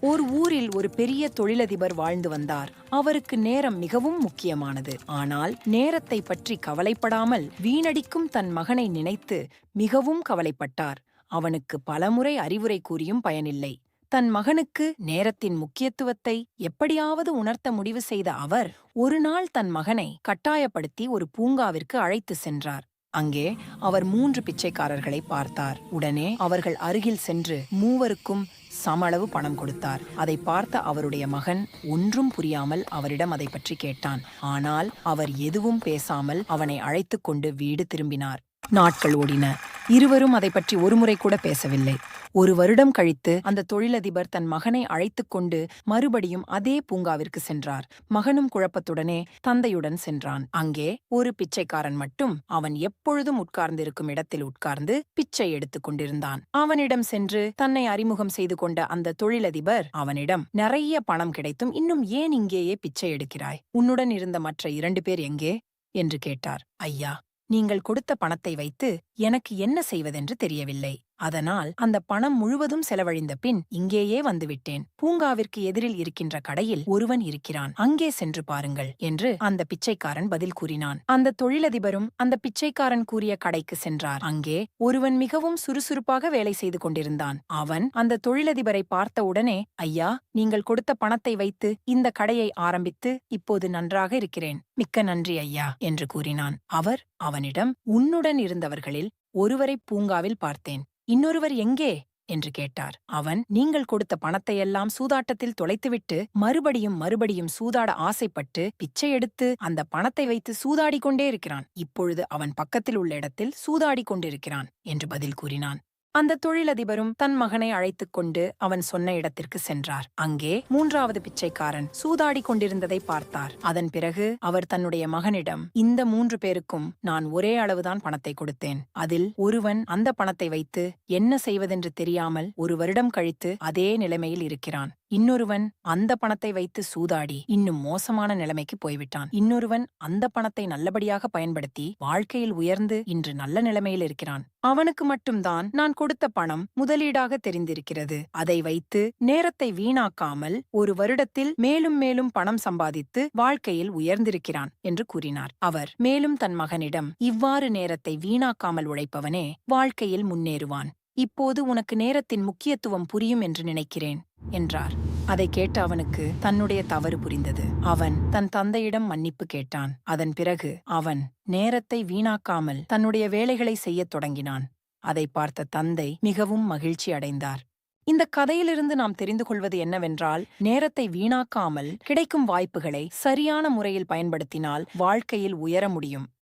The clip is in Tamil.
ஓர் ஊரில் ஒரு பெரிய தொழிலதிபர் வாழ்ந்து வந்தார். அவருக்கு நேரம் மிகவும் முக்கியமானது. ஆனால் நேரத்தை பற்றி கவலைப்படாமல் வீணடிக்கும் தன் மகனை நினைத்து மிகவும் கவலைப்பட்டார். அவனுக்கு பலமுறை அறிவுரை கூறியும் பயனில்லை. தன் மகனுக்கு நேரத்தின் முக்கியத்துவத்தை எப்படியாவது உணர்த்த முடிவு செய்த அவர் ஒரு நாள் தன் மகனை கட்டாயப்படுத்தி ஒரு பூங்காவிற்கு அழைத்து சென்றார். அங்கே அவர் மூன்று பிச்சைக்காரர்களை பார்த்தார். உடனே அவர்கள் அருகில் சென்று மூவருக்கும் சமளவு பணம் கொடுத்தார். அதை பார்த்த அவருடைய மகன் ஒன்றும் புரியாமல் அவரிடம் அதை பற்றி கேட்டான். ஆனால் அவர் எதுவும் பேசாமல் அவனை அழைத்துக்கொண்டு வீடு திரும்பினார். நாட்கள் ஓடின. இருவரும் அதை பற்றி ஒருமுறை கூட பேசவில்லை. ஒரு வருடம் கழித்து அந்த தொழிலதிபர் தன் மகனை அழைத்துக் கொண்டு மறுபடியும் அதே பூங்காவிற்கு சென்றார். மகனும் குழப்பத்துடனே தந்தையுடன் சென்றான். அங்கே ஒரு பிச்சைக்காரன் மட்டும் அவன் எப்பொழுதும் உட்கார்ந்திருக்கும் இடத்தில் உட்கார்ந்து பிச்சை எடுத்துக் கொண்டிருந்தான். அவனிடம் சென்று தன்னை அறிமுகம் செய்து கொண்ட அந்த தொழிலதிபர் அவனிடம் நிறைய பணம் கிடைத்தும் இன்னும் ஏன் இங்கேயே பிச்சை எடுக்கிறாய்? உன்னுடன் இருந்த மற்ற இரண்டு பேர் எங்கே? என்று கேட்டார். ஐயா நீங்கள் கொடுத்த பணத்தை வைத்து எனக்கு என்ன செய்வதென்று தெரியவில்லை. அதனால் அந்த பணம் முழுவதும் செலவழிந்த பின் இங்கேயே வந்துவிட்டேன். பூங்காவிற்கு எதிரில் இருக்கின்ற கடையில் ஒருவன் இருக்கிறான். அங்கே சென்று பாருங்கள் என்று அந்த பிச்சைக்காரன் பதில் கூறினான். அந்த தொழிலதிபரும் அந்த பிச்சைக்காரன் கூறிய கடைக்கு சென்றார். அங்கே ஒருவன் மிகவும் சுறுசுறுப்பாக வேலை செய்து கொண்டிருந்தான். அவன் அந்த தொழிலதிபரை பார்த்த உடனே ஐயா நீங்கள் கொடுத்த பணத்தை வைத்து இந்த கடையை ஆரம்பித்து இப்போது நன்றாக இருக்கிறேன். மிக்க நன்றி ஐயா என்று கூறினான். அவர் அவனிடம் உன்னுடன் இருந்தவர்களில் ஒருவரை பூங்காவில் பார்த்தேன். இன்னொருவர் எங்கே? என்று கேட்டார். அவன் நீங்கள் கொடுத்த பணத்தையெல்லாம் சூதாட்டத்தில் தொலைத்துவிட்டு மறுபடியும் மறுபடியும் சூதாட ஆசைப்பட்டு பிச்சை எடுத்து அந்த பணத்தை வைத்து சூதாடிக் கொண்டே இருக்கிறான். இப்பொழுது அவன் பக்கத்தில் உள்ள இடத்தில் சூதாடிக் கொண்டிருக்கிறான் என்று பதில் கூறினான். அந்த தொழிலதிபரும் தன் மகனை அழைத்துக் கொண்டு அவன் சொன்ன இடத்திற்கு சென்றார். அங்கே மூன்றாவது பிச்சைக்காரன் சூதாடிக் கொண்டிருந்ததை பார்த்தார். அதன் பிறகு அவர் தன்னுடைய மகனிடம் இந்த மூன்று பேருக்கும் நான் ஒரே அளவுதான் பணத்தை கொடுத்தேன். அதில் ஒருவன் அந்த பணத்தை வைத்து என்ன செய்வதென்று தெரியாமல் ஒரு வருடம் கழித்து அதே நிலைமையில் இருக்கிறான். இன்னொருவன் அந்த பணத்தை வைத்து சூதாடி இன்னும் மோசமான நிலைமைக்கு போய்விட்டான். இன்னொருவன் அந்த பணத்தை நல்லபடியாக பயன்படுத்தி வாழ்க்கையில் உயர்ந்து இன்று நல்ல நிலைமையில் இருக்கிறான். அவனுக்கு மட்டும்தான் நான் கொடுத்த பணம் முதலீடாக தெரிந்திருக்கிறது. அதை வைத்து நேரத்தை வீணாக்காமல் ஒரு வருடத்தில் மேலும் மேலும் பணம் சம்பாதித்து வாழ்க்கையில் உயர்ந்திருக்கிறான் என்று கூறினார். அவர் மேலும் தன் மகனிடம் இவ்வாறு நேரத்தை வீணாக்காமல் உழைப்பவனே வாழ்க்கையில் முன்னேறுவான். இப்போது உனக்கு நேரத்தின் முக்கியத்துவம் புரியும் என்று நினைக்கிறேன். என்றார். அதை கேட்ட அவனுக்கு தன்னுடைய தவறு புரிந்தது. அவன் தன் தந்தையிடம் மன்னிப்பு கேட்டான். அதன் பிறகு அவன் நேரத்தை வீணாக்காமல் தன்னுடைய வேலைகளை செய்யத் தொடங்கினான். அதை பார்த்த தந்தை மிகவும் மகிழ்ச்சி அடைந்தார். இந்த கதையிலிருந்து நாம் தெரிந்து கொள்வது என்னவென்றால் நேரத்தை வீணாக்காமல் கிடைக்கும் வாய்ப்புகளை சரியான முறையில் பயன்படுத்தினால் வாழ்க்கையில் உயர முடியும்.